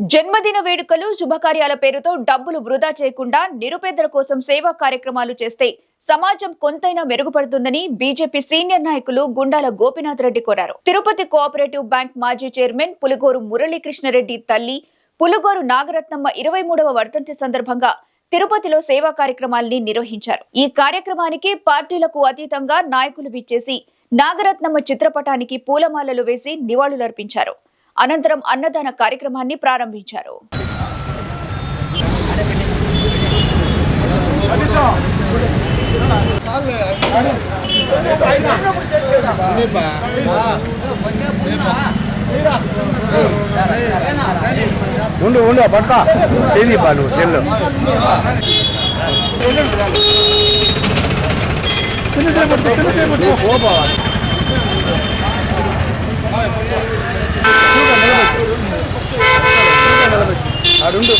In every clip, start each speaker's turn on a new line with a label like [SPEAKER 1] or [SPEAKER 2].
[SPEAKER 1] జన్మదిన వేడుకలు శుభకార్యాల పేరుతో డబ్బులు వృధా చేయకుండా నిరుపేదల కోసం సేవా కార్యక్రమాలు చేస్తే సమాజం కొంతైనా మెరుగుపడుతుందని బీజేపీ సీనియర్ నాయకులు గుండాల గోపినాథ్ రెడ్డి కోరారు. తిరుపతి కోఆపరేటివ్ బ్యాంక్ మాజీ చైర్మన్ పులిగోరు మురళీకృష్ణరెడ్డి తల్లి పులుగోరు నాగరత్నమ్మ ఇరవై మూడవ వర్ధంతి సందర్భంగా తిరుపతిలో సేవా కార్యక్రమాల్ని నిర్వహించారు. ఈ కార్యక్రమానికి పార్టీలకు అతీతంగా నాయకులు విచ్చేసి నాగరత్నమ్మ చిత్రపటానికి పూలమాలలు వేసి నివాళులర్పించారు. అనంతరం అన్నదాన కార్యక్రమాన్ని ప్రారంభించారు
[SPEAKER 2] ఉండు ఉండు పక్క తెలియ పా నువ్వు చెల్లు ఆడుండు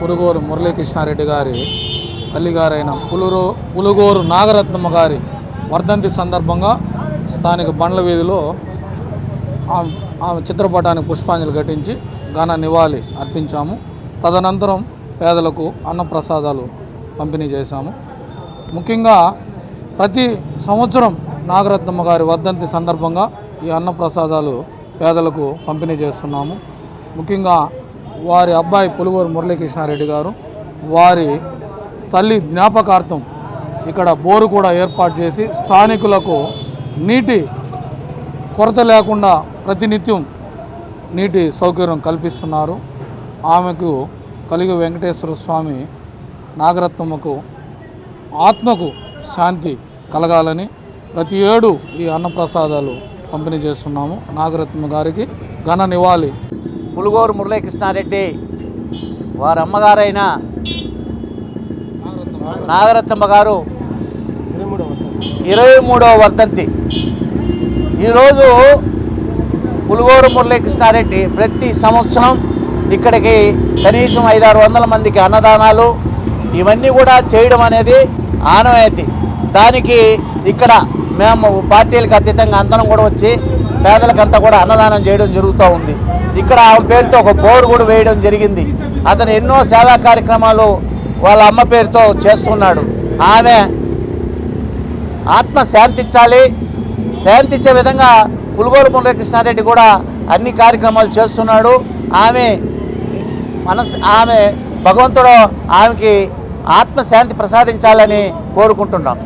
[SPEAKER 3] పులుగోరు మురళీకృష్ణారెడ్డి గారి తల్లిగారైన పులురో పులుగోరు నాగరత్నమ్మ గారి వర్ధంతి సందర్భంగా స్థానిక బండ్ల వీధిలో ఆమె ఆమె చిత్రపటానికి పుష్పాంజలి ఘటించి ఘన నివాళి అర్పించాము. తదనంతరం పేదలకు అన్నప్రసాదాలు పంపిణీ చేశాము. ముఖ్యంగా ప్రతి సంవత్సరం నాగరత్నమ్మ గారి వర్ధంతి సందర్భంగా ఈ అన్నప్రసాదాలు పేదలకు పంపిణీ చేస్తున్నాము. ముఖ్యంగా వారి అబ్బాయి పులుగూరు మురళీకృష్ణారెడ్డి గారు వారి తల్లి జ్ఞాపకార్థం ఇక్కడ బోరు కూడా ఏర్పాటు చేసి స్థానికులకు నీటి కొరత లేకుండా ప్రతినిత్యం నీటి సౌకర్యం కల్పిస్తున్నారు. ఆమెకు కలిగి వెంకటేశ్వర స్వామి నాగరత్నమ్మకు ఆత్మకు శాంతి కలగాలని ప్రతి ఏడు ఈ అన్నప్రసాదాలు పంపిణీ చేస్తున్నాము. నాగరత్న గారికి ఘన నివాళి.
[SPEAKER 4] పులుగోరు మురళీకృష్ణారెడ్డి వారి అమ్మగారైన నాగరత్నమ్మ గారు ఇరవై మూడవ వర్ధంతి. ఈరోజు పులుగోరు మురళీకృష్ణారెడ్డి ప్రతి సంవత్సరం ఇక్కడికి కనీసం ఐదారు వందల మందికి అన్నదానాలు ఇవన్నీ కూడా చేయడం అనేది ఆనవాయితీ. దానికి ఇక్కడ మేము పార్టీలకు అతీతంగా అందరం కూడా వచ్చి పేదలకంతా కూడా అన్నదానం చేయడం జరుగుతూ ఉంది. ఇక్కడ ఆమె పేరుతో ఒక బోర్డు కూడా వేయడం జరిగింది. అతను ఎన్నో సేవా కార్యక్రమాలు వాళ్ళ అమ్మ పేరుతో చేస్తున్నాడు. ఆమె ఆత్మ శాంతించాలి శాంతించే విధంగా పులుగోలు మురళీకృష్ణారెడ్డి కూడా అన్ని కార్యక్రమాలు చేస్తున్నాడు. ఆమె మనసు ఆమె భగవంతుడు ఆమెకి ఆత్మశాంతి ప్రసాదించాలని కోరుకుంటున్నాం.